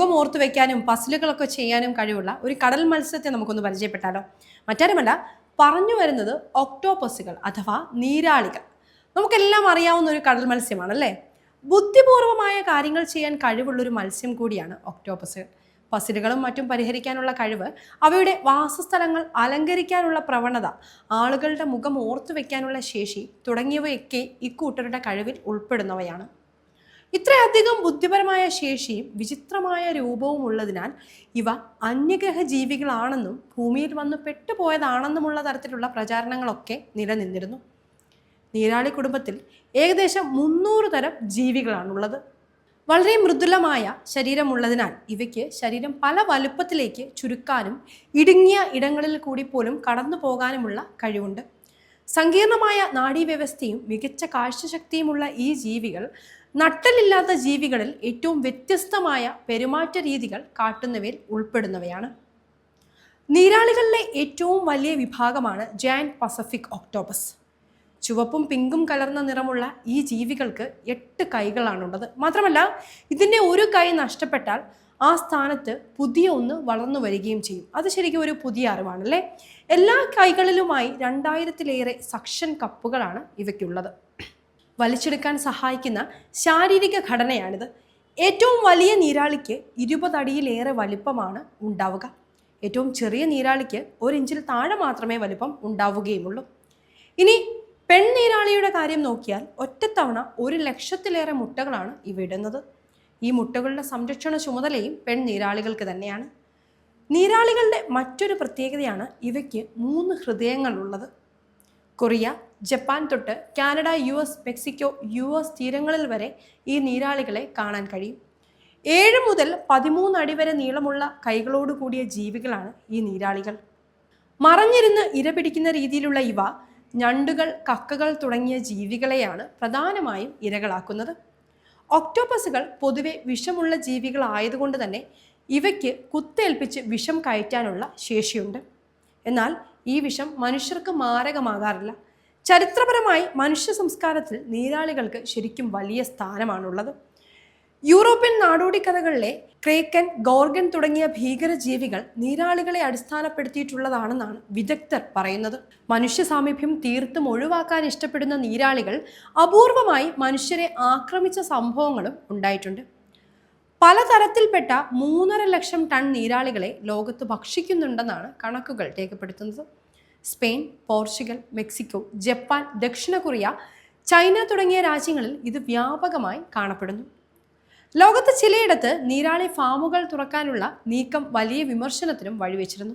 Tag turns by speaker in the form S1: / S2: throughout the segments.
S1: മുഖം ഓർത്തു വെക്കാനും പസിലുകളൊക്കെ ചെയ്യാനും കഴിവുള്ള ഒരു കടൽ മത്സ്യത്തെ നമുക്കൊന്ന് പരിചയപ്പെട്ടാലോ? മറ്റാരുമല്ല പറഞ്ഞു വരുന്നത് ഒക്ടോപ്പസുകൾ അഥവാ നീരാളികൾ. നമുക്കെല്ലാം അറിയാവുന്ന ഒരു കടൽ മത്സ്യമാണ് അല്ലേ ബുദ്ധിപൂർവമായ കാര്യങ്ങൾ ചെയ്യാൻ കഴിവുള്ള ഒരു മത്സ്യം കൂടിയാണ് ഒക്ടോപ്പസ് പസിലുകളും മറ്റും പരിഹരിക്കാനുള്ള കഴിവ് അവയുടെ വാസസ്ഥലങ്ങൾ അലങ്കരിക്കാനുള്ള പ്രവണത ആളുകളുടെ മുഖം ഓർത്തു വെക്കാനുള്ള ശേഷി തുടങ്ങിയവയൊക്കെ ഇക്കൂട്ടരുടെ കഴിവിൽ ഉൾപ്പെടുന്നവയാണ്. ഇത്രയധികം ബുദ്ധിപരമായ ശേഷിയും വിചിത്രമായ രൂപവും ഉള്ളതിനാൽ ഇവ അന്യഗ്രഹ ജീവികളാണെന്നും ഭൂമിയിൽ വന്ന് പെട്ടുപോയതാണെന്നുമുള്ള തരത്തിലുള്ള പ്രചാരണങ്ങളൊക്കെ നിലനിന്നിരുന്നു. നീരാളി കുടുംബത്തിൽ ഏകദേശം മുന്നൂറ് തരം ജീവികളാണുള്ളത്. വളരെ മൃദുലമായ ശരീരമുള്ളതിനാൽ ഇവയ്ക്ക് ശരീരം പല വലുപ്പത്തിലേക്ക് ചുരുക്കാനും ഇടുങ്ങിയ ഇടങ്ങളിൽ കൂടി പോലും കടന്നു പോകാനുമുള്ള കഴിവുണ്ട്. സങ്കീർണമായ നാഡീവ്യവസ്ഥയും മികച്ച കാഴ്ചശക്തിയുമുള്ള ഈ ജീവികൾ നട്ടലില്ലാത്ത ജീവികളിൽ ഏറ്റവും വ്യത്യസ്തമായ പെരുമാറ്റ രീതികൾ കാട്ടുന്നവയിൽ ഉൾപ്പെടുന്നവയാണ്. നീരാളികളിലെ ഏറ്റവും വലിയ വിഭാഗമാണ് ജയന്റ് പസഫിക് ഒക്ടോബസ് ചുവപ്പും പിങ്കും കലർന്ന നിറമുള്ള ഈ ജീവികൾക്ക് എട്ട് കൈകളാണുള്ളത്. മാത്രമല്ല ഇതിന്റെ ഒരു കൈ നഷ്ടപ്പെട്ടാൽ ആ സ്ഥാനത്ത് പുതിയ ഒന്ന് വളർന്നു വരികയും ചെയ്യും. അത് ശരിക്കും ഒരു പുതിയ അറിവാണല്ലേ? എല്ലാ കൈകളിലുമായി രണ്ടായിരത്തിലേറെ സക്ഷൻ കപ്പുകളാണ് ഇവയ്ക്കുള്ളത്. വലിച്ചെടുക്കാൻ സഹായിക്കുന്ന ശാരീരിക ഘടനയാണിത്. ഏറ്റവും വലിയ നീരാളിക്ക് ഇരുപതടിയിലേറെ വലിപ്പമാണ് ഉണ്ടാവുക. ഏറ്റവും ചെറിയ നീരാളിക്ക് ഒരു ഇഞ്ചിൽ താഴെ മാത്രമേ വലിപ്പം ഉണ്ടാവുകയുമുള്ളൂ. ഇനി പെൺ നീരാളിയുടെ കാര്യം നോക്കിയാൽ ഒറ്റത്തവണ ഒരു ലക്ഷത്തിലേറെ മുട്ടകളാണ് ഇവ ഇടുന്നത്. ഈ മുട്ടകളുടെ സംരക്ഷണ ചുമതലയും പെൺനീരാളികൾക്ക് തന്നെയാണ്. നീരാളികളുടെ മറ്റൊരു പ്രത്യേകതയാണ് ഇവയ്ക്ക് മൂന്ന് ഹൃദയങ്ങളുള്ളത്. കൊറിയ ജപ്പാൻ തൊട്ട് Canada U S Mexico U S തീരങ്ങളിൽ വരെ ഈ നീരാളികളെ കാണാൻ കഴിയും. ഏഴ് മുതൽ പതിമൂന്ന് അടി വരെ നീളമുള്ള കൈകളോട് കൂടിയ ജീവികളാണ് ഈ നീരാളികൾ. മറഞ്ഞിരുന്ന് ഇരപിടിക്കുന്ന രീതിയിലുള്ള ഇവ ഞണ്ടുകൾ കക്കകൾ തുടങ്ങിയ ജീവികളെയാണ് പ്രധാനമായും ഇരകളാക്കുന്നത്. ഒക്ടോപ്പസുകൾ പൊതുവെ വിഷമുള്ള ജീവികളായതുകൊണ്ട് തന്നെ ഇവയ്ക്ക് കുത്തേൽപ്പിച്ച് വിഷം കയറ്റാനുള്ള ശേഷിയുണ്ട്. എന്നാൽ ഈ വിഷം മനുഷ്യർക്ക് മാരകമാകാറില്ല. ചരിത്രപരമായി മനുഷ്യ സംസ്കാരത്തിൽ നീരാളികൾക്ക് ശരിക്കും വലിയ സ്ഥാനമാണുള്ളത്. യൂറോപ്യൻ നാടോടി കഥകളിലെ ക്രേക്കൻ ഗോർഗൻ തുടങ്ങിയ ഭീകര ജീവികൾ നീരാളികളെ അടിസ്ഥാനപ്പെടുത്തിയിട്ടുള്ളതാണെന്നാണ് വിദഗ്ധർ പറയുന്നത്. മനുഷ്യ സാമീപ്യം തീർത്തും ഒഴിവാക്കാൻ ഇഷ്ടപ്പെടുന്ന നീരാളികൾ അപൂർവമായി മനുഷ്യരെ ആക്രമിച്ച സംഭവങ്ങളും ഉണ്ടായിട്ടുണ്ട്. പലതരത്തിൽപ്പെട്ട മൂന്നര ലക്ഷം ടൺ നീരാളികളെ ലോകത്ത് ഭക്ഷിക്കുന്നുണ്ടെന്നാണ് കണക്കുകൾ രേഖപ്പെടുത്തുന്നത്. സ്പെയിൻ പോർച്ചുഗൽ മെക്സിക്കോ ജപ്പാൻ ദക്ഷിണ കൊറിയ ചൈന തുടങ്ങിയ രാജ്യങ്ങളിൽ ഇത് വ്യാപകമായി കാണപ്പെടുന്നു. ലോകത്ത് ചിലയിടത്ത് നീരാളി ഫാമുകൾ തുറക്കാനുള്ള നീക്കം വലിയ വിമർശനത്തിനും വഴിവെച്ചിരുന്നു.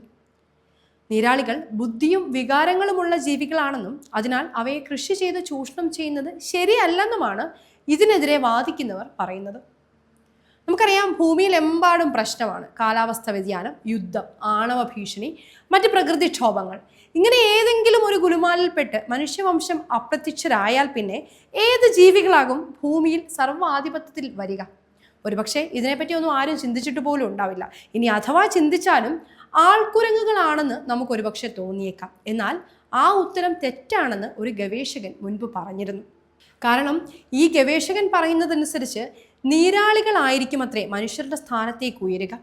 S1: നീരാളികൾ ബുദ്ധിയും വികാരങ്ങളുമുള്ള ജീവികളാണെന്നും അതിനാൽ അവയെ കൃഷി ചെയ്ത് ചൂഷണം ചെയ്യുന്നത് ശരിയല്ലെന്നുമാണ് ഇതിനെതിരെ വാദിക്കുന്നവർ പറയുന്നത്. നമുക്കറിയാം ഭൂമിയിലെമ്പാടും പ്രശ്നമാണ്. കാലാവസ്ഥ വ്യതിയാനം യുദ്ധം ആണവ ഭീഷണി മറ്റ് പ്രകൃതിക്ഷോഭങ്ങൾ ഇങ്ങനെ ഏതെങ്കിലും ഒരു ഗുലുമാലിൽപ്പെട്ട് മനുഷ്യവംശം അപ്രത്യക്ഷരായാൽ പിന്നെ ഏത് ജീവികളാകും ഭൂമിയിൽ സർവാധിപത്യത്തിൽ വരിക? ഒരുപക്ഷെ ഇതിനെപ്പറ്റി ഒന്നും ആരും ചിന്തിച്ചിട്ട് പോലും ഉണ്ടാവില്ല. ഇനി അഥവാ ചിന്തിച്ചാലും ആൾക്കുരങ്ങുകളാണെന്ന് നമുക്ക് ഒരുപക്ഷെ തോന്നിയേക്കാം. എന്നാൽ ആ ഉത്തരം തെറ്റാണെന്ന് ഒരു ഗവേഷകൻ മുൻപ് പറഞ്ഞിരുന്നു. കാരണം ഈ ഗവേഷകൻ പറയുന്നതനുസരിച്ച് നീരാളികളായിരിക്കും അത്രേ മനുഷ്യരുടെ സ്ഥാനത്തേക്ക് ഉയരുക.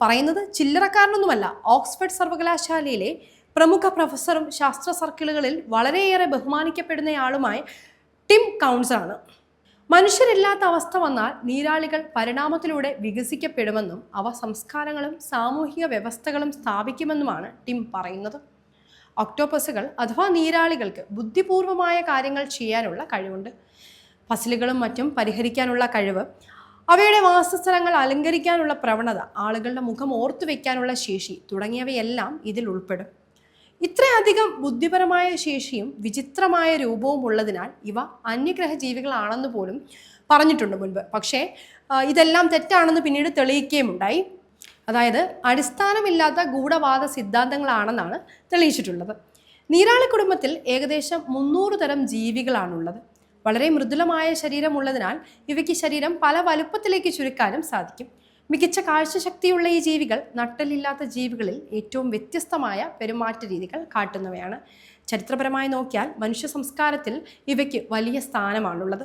S1: പറയുന്നത് ചില്ലറക്കാരനൊന്നുമല്ല ഓക്സ്ഫോർഡ് സർവകലാശാലയിലെ പ്രമുഖ പ്രൊഫസറും ശാസ്ത്ര സർക്കിളുകളിൽ വളരെയേറെ ബഹുമാനിക്കപ്പെടുന്നയാളുമായ ടിം കൗൺസാണ് മനുഷ്യരില്ലാത്ത അവസ്ഥ വന്നാൽ നീരാളികൾ പരിണാമത്തിലൂടെ വികസിക്കപ്പെടുമെന്നും അവ സംസ്കാരങ്ങളും സാമൂഹിക വ്യവസ്ഥകളും സ്ഥാപിക്കുമെന്നുമാണ് ടിം പറയുന്നത്. ഒക്ടോപ്പസുകൾ അഥവാ നീരാളികൾക്ക് ബുദ്ധിപൂർവമായ കാര്യങ്ങൾ ചെയ്യാനുള്ള കഴിവുണ്ട്. പസിലുകളും മറ്റും പരിഹരിക്കാനുള്ള കഴിവ് അവയുടെ വാസസ്ഥലങ്ങൾ അലങ്കരിക്കാനുള്ള പ്രവണത ആളുകളുടെ മുഖം ഓർത്തു വയ്ക്കാനുള്ള ശേഷി തുടങ്ങിയവയെല്ലാം ഇതിൽ ഉൾപ്പെടും. ഇത്രയധികം ബുദ്ധിപരമായ ശേഷിയും വിചിത്രമായ രൂപവും ഉള്ളതിനാൽ ഇവ അന്യഗ്രഹ ജീവികളാണെന്ന് പോലും പറഞ്ഞിട്ടുണ്ട് മുൻപ്. പക്ഷേ ഇതെല്ലാം തെറ്റാണെന്ന് പിന്നീട് തെളിയിക്കുകയും ഉണ്ടായി അതായത് അടിസ്ഥാനമില്ലാത്ത ഗൂഢവാദ സിദ്ധാന്തങ്ങളാണെന്നാണ് തെളിയിച്ചിട്ടുള്ളത്. നീരാളി കുടുംബത്തിൽ ഏകദേശം മുന്നൂറ് തരം ജീവികളാണുള്ളത്. വളരെ മൃദുലമായ ശരീരമുള്ളതിനാൽ ഇവയ്ക്ക് ശരീരം പല വലുപ്പത്തിലേക്ക് ചുരുക്കാനും സാധിക്കും. മികച്ച കാഴ്ചശക്തിയുള്ള ഈ ജീവികൾ നട്ടലില്ലാത്ത ജീവികളിൽ ഏറ്റവും വ്യത്യസ്തമായ പെരുമാറ്റ രീതികൾ കാട്ടുന്നവയാണ്. ചരിത്രപരമായി നോക്കിയാൽ മനുഷ്യ സംസ്കാരത്തിൽ ഇവയ്ക്ക് വലിയ സ്ഥാനമാണുള്ളത്.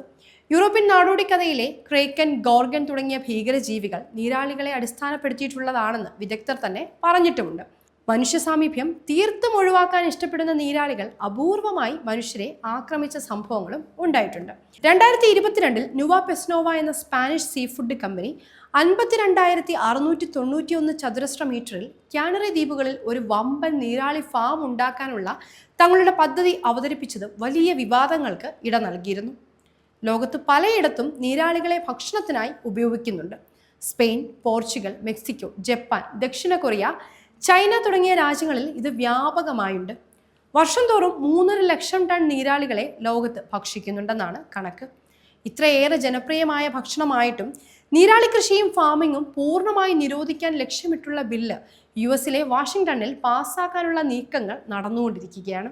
S1: യൂറോപ്യൻ നാടോടി കഥയിലെ ക്രേക്കൻ ഗോർഗൻ തുടങ്ങിയ ഭീകരജീവികൾ നീരാളികളെ അടിസ്ഥാനപ്പെടുത്തിയിട്ടുള്ളതാണെന്ന് വിദഗ്ധർ തന്നെ പറഞ്ഞിട്ടുമുണ്ട്. മനുഷ്യ സാമീപ്യം തീർത്തും ഒഴിവാക്കാൻ ഇഷ്ടപ്പെടുന്ന നീരാളികൾ അപൂർവമായി മനുഷ്യരെ ആക്രമിച്ച സംഭവങ്ങളും ഉണ്ടായിട്ടുണ്ട്. രണ്ടായിരത്തി ഇരുപത്തിരണ്ടിൽ നുവ പെസ്നോവ എന്ന സ്പാനിഷ് സീ ഫുഡ് കമ്പനി അൻപത്തിരണ്ടായിരത്തി അറുന്നൂറ്റി തൊണ്ണൂറ്റി ഒന്ന് ചതുരശ്ര മീറ്ററിൽ ക്യാനറി ദ്വീപുകളിൽ ഒരു വമ്പൻ നീരാളി ഫാം ഉണ്ടാക്കാനുള്ള തങ്ങളുടെ പദ്ധതി അവതരിപ്പിച്ചത് വലിയ വിവാദങ്ങൾക്ക് ഇട നൽകിയിരുന്നു. ലോകത്ത് പലയിടത്തും നീരാളികളെ ഭക്ഷണത്തിനായി ഉപയോഗിക്കുന്നുണ്ട്. സ്പെയിൻ പോർച്ചുഗൽ മെക്സിക്കോ ജപ്പാൻ ദക്ഷിണ കൊറിയ ചൈന തുടങ്ങിയ രാജ്യങ്ങളിൽ ഇത് വ്യാപകമായുണ്ട്. വർഷം തോറും മൂന്നര ലക്ഷം ടൺ നീരാളികളെ ലോകത്ത് ഭക്ഷിക്കുന്നുണ്ടെന്നാണ് കണക്ക്. ഇത്രയേറെ ജനപ്രിയമായ ഭക്ഷണമായിട്ടും നീരാളി കൃഷിയും ഫാമിങ്ങും പൂർണമായി നിരോധിക്കാൻ ലക്ഷ്യമിട്ടുള്ള ബില്ല് യു എസിലെ വാഷിംഗ്ടണിൽ പാസ്സാക്കാനുള്ള നീക്കങ്ങൾ നടന്നുകൊണ്ടിരിക്കുകയാണ്.